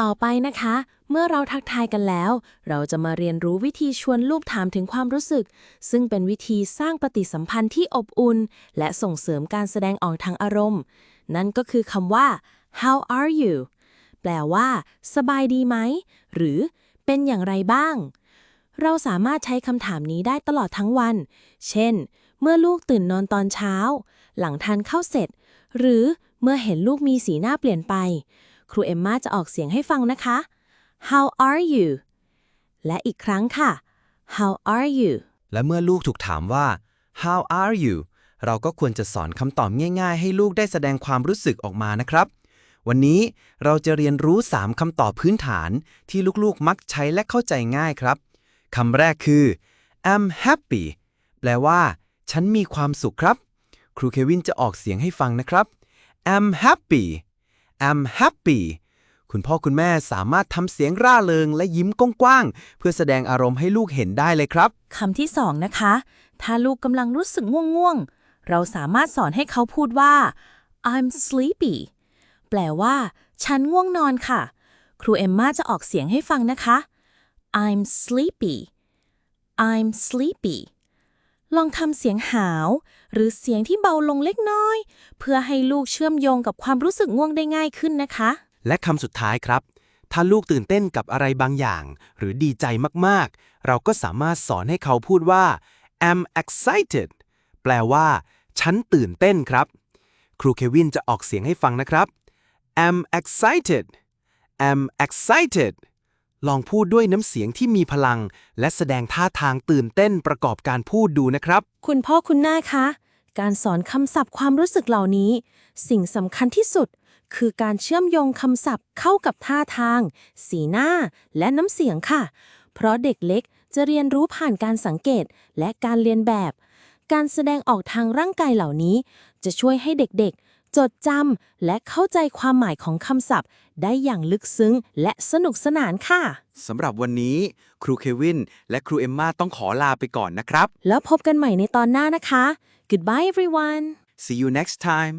ต่อไปนะคะ เมื่อเราทักทายกันแล้ว เราจะมาเรียนรู้วิธีชวนลูกถามถึงความรู้สึก ซึ่งเป็นวิธีสร้างปฏิสัมพันธ์ที่อบอุ่น และส่งเสริมการแสดงออกทางอารมณ์ นั่นก็คือคำว่า how are you แปลว่า สบายดีไหม หรือ เป็นอย่างไรบ้าง เราสามารถใช้คำถามนี้ได้ตลอดทั้งวัน เช่น เมื่อลูกตื่นนอนตอนเช้า หลังทานข้าวเสร็จ หรือเมื่อเห็นลูกมีสีหน้าเปลี่ยนไป ครูเอมมาจะออกเสียงให้ฟังนะคะ How are you และอีกครั้งค่ะ How are you และเมื่อลูกถูกถามว่า how are you เราก็ควรจะสอนคำตอบง่ายๆ ให้ลูกได้แสดงความรู้สึกออกมานะครับ วันนี้เราจะเรียนรู้ 3คำตอบพื้นฐานที่ลูกๆ มักใช้และเข้าใจง่ายครับคำแรกคือ I'm happy แปลว่า ฉันมีความสุขครับ ครูเควินจะออกเสียงให้ฟังนะครับ I'm happy I'm happy คุณพ่อคุณแม่สามารถทำเสียงร่าเริงและยิ้มกว้างๆ เพื่อแสดงอารมณ์ให้ลูกเห็นได้เลยครับ คำที่สองนะคะ ถ้าลูกกำลังรู้สึกง่วงๆ เราสามารถสอนให้เขาพูดว่า I'm sleepy แปลว่า ฉันง่วงนอนค่ะ ครูเอมมาจะออกเสียงให้ฟังนะคะ I'm sleepy I'm sleepy ลองทำเสียงหาว หรือเสียงที่เบาลงเล็กน้อย เพื่อให้ลูกเชื่อมโยงกับความรู้สึกง่วงได้ง่ายขึ้นนะคะ และคำสุดท้ายครับ ถ้าลูกตื่นเต้นกับอะไรบางอย่าง หรือดีใจมากๆ เราก็สามารถสอนให้เขาพูดว่า I'm excited แปลว่า ฉันตื่นเต้นครับ ครูเควินจะออกเสียงให้ฟังนะครับ I'm excited I'm excited ลองพูดด้วยน้ำเสียงที่มีพลัง และแสดงท่าทางตื่นเต้นประกอบการพูดดูนะครับ คุณพ่อคุณแม่คะ การสอนคำศัพท์ความรู้สึกเหล่านี้ สิ่งสำคัญที่สุด คือการเชื่อมโยงคำศัพท์เข้ากับท่าทาง สีหน้า และน้ำเสียงค่ะ เพราะเด็กเล็กจะเรียนรู้ผ่านการสังเกตและการเรียนแบบ การแสดงออกทางร่างกายเหล่านี้ จะช่วยให้เด็กๆ จดจำและเข้าใจความหมายของคำศัพท์ ได้อย่างลึกซึ้งและสนุกสนานค่ะ สำหรับวันนี้ครูเควิน และครูเอมมาต้องขอลาไปก่อนนะครับ แล้วพบกันใหม่ในตอนหน้านะคะ Goodbye everyone See you next time